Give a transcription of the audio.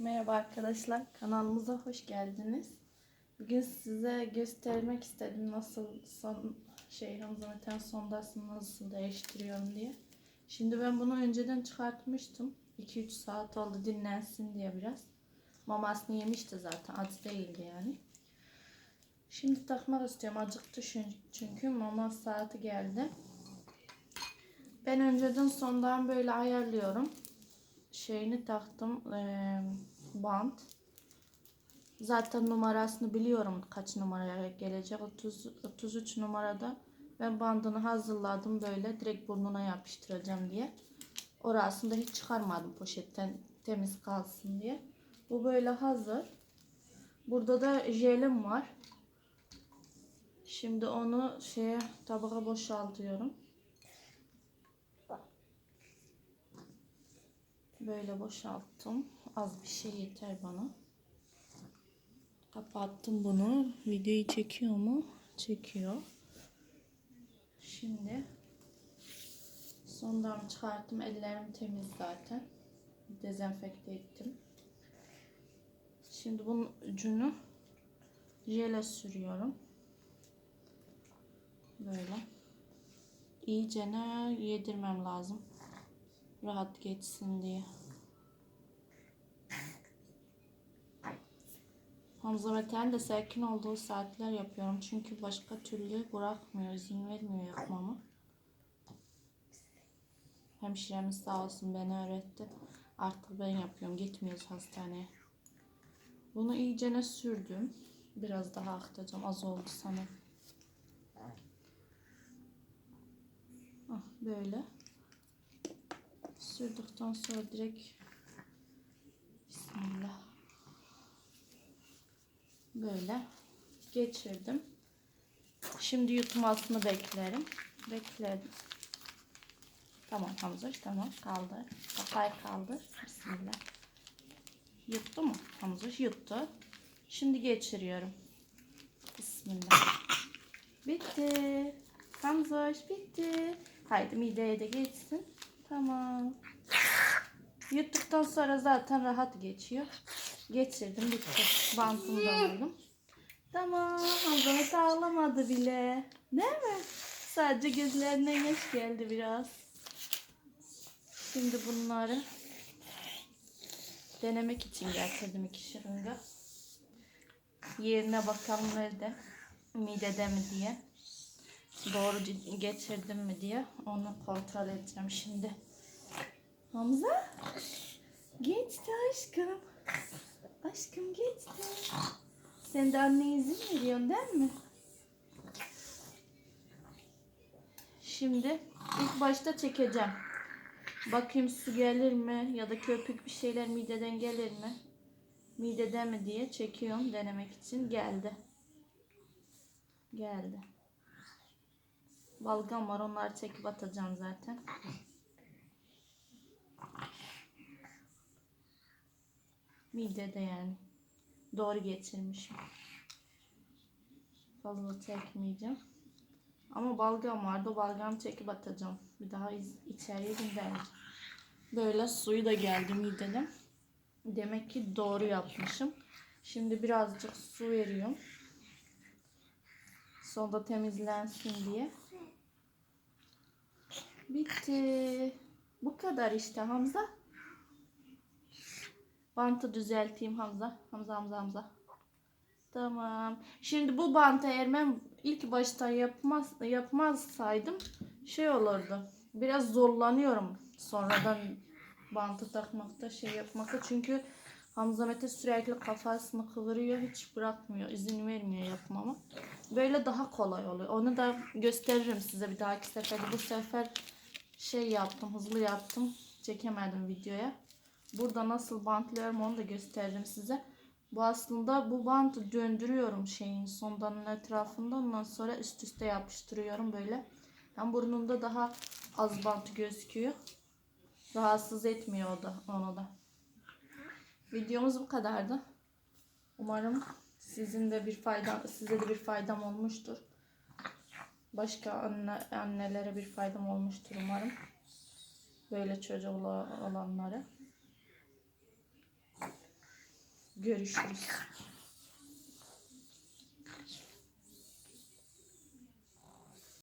Merhaba arkadaşlar, kanalımıza hoş geldiniz. Bugün size göstermek istedim nasıl son şey Hamzametan sondasını nasıl değiştiriyorum diye. Şimdi ben bunu önceden çıkartmıştım. 2-3 saat oldu dinlensin diye biraz. Mamasını yemişti zaten, acı değildi yani. Şimdi takmak istiyorum, acıktı çünkü mama saati geldi. Ben önceden sondan böyle ayarlıyorum şeyini taktım eee, bant. Zaten numarasını biliyorum kaç numaraya gelecek. 30, 33 numarada ben bandını hazırladım böyle direkt burnuna yapıştıracağım diye. Orasını da hiç çıkarmadım poşetten temiz kalsın diye. Bu böyle hazır. Burada da jelim var. Şimdi onu şeye tabağa boşaltıyorum. Böyle boşalttım. Az bir şey yeter bana. Kapattım bunu. Videoyu çekiyor mu? Çekiyor. Şimdi sondan çıkarttım. Ellerim temiz zaten. Dezenfekte ettim. Şimdi bunun ucunu jele sürüyorum. Böyle. İyicene yedirmem lazım rahat geçsin diye. Hamza Mete'nin de sakin olduğu saatler yapıyorum. Çünkü başka türlü bırakmıyor, izin vermiyor yapmamı. Hemşiremiz sağ olsun beni öğretti. Artık ben yapıyorum. Gitmiyoruz hastaneye. Bunu iyicene sürdüm. Biraz daha akıtacağım. Az oldu sana. Ah, böyle sürdükten sonra direkt Bismillah böyle geçirdim. Şimdi yutmasını beklerim. Bekledim. Tamam Hamza tamam kaldır. Kafayı kaldır. Bismillah. Yuttu mu? Hamza yuttu. Şimdi geçiriyorum. Bismillah. Bitti. Hamza bitti. Haydi mideye de geçsin. Tamam. Yuttuktan sonra zaten rahat geçiyor. Geçirdim bitti. Bantımı da vurdum. Tamam. Hamzamet ağlamadı bile. Değil mi? Sadece gözlerine yaş geldi biraz. Şimdi bunları denemek için getirdim iki şırınga. Yerine bakalım nerede. Midede mi diye doğru geçirdim mi diye onu kontrol edeceğim şimdi. Hamza geçti aşkım. Aşkım geçti. Sen de anne izin veriyorsun değil mi? Şimdi ilk başta çekeceğim. Bakayım su gelir mi ya da köpük bir şeyler mideden gelir mi? Mideden mi diye çekiyorum denemek için. Geldi. Geldi. Balgam var onları çekip atacağım zaten. Midede yani. Doğru geçirmişim. Fazla çekmeyeceğim. Ama balgam vardı. O balgamı çekip atacağım. Bir daha içeriye göndereceğim. Böyle suyu da geldi mideden. Demek ki doğru yapmışım. Şimdi birazcık su veriyorum. Sonda temizlensin diye. Bitti. Bu kadar işte Hamza. Bantı düzelteyim Hamza. Hamza Hamza Hamza. Tamam. Şimdi bu bantı eğer ben ilk başta yapmaz yapmazsaydım şey olurdu. Biraz zorlanıyorum sonradan bantı takmakta şey yapmakta. Çünkü Hamza Mete sürekli kafasını kıvırıyor. Hiç bırakmıyor. izin vermiyor yapmama. Böyle daha kolay oluyor. Onu da gösteririm size bir dahaki sefer. Bu sefer şey yaptım. Hızlı yaptım. Çekemedim videoya. Burada nasıl bantlıyorum onu da gösteririm size. Bu aslında bu bantı döndürüyorum şeyin sondanın etrafında. Ondan sonra üst üste yapıştırıyorum böyle. Hem burnumda daha az bant gözüküyor. Rahatsız etmiyor o da, onu da. Videomuz bu kadardı. Umarım sizin de bir fayda size de bir faydam olmuştur. Başka anne, annelere bir faydam olmuştur umarım. Böyle çocuğu olanları. Görüşürüz.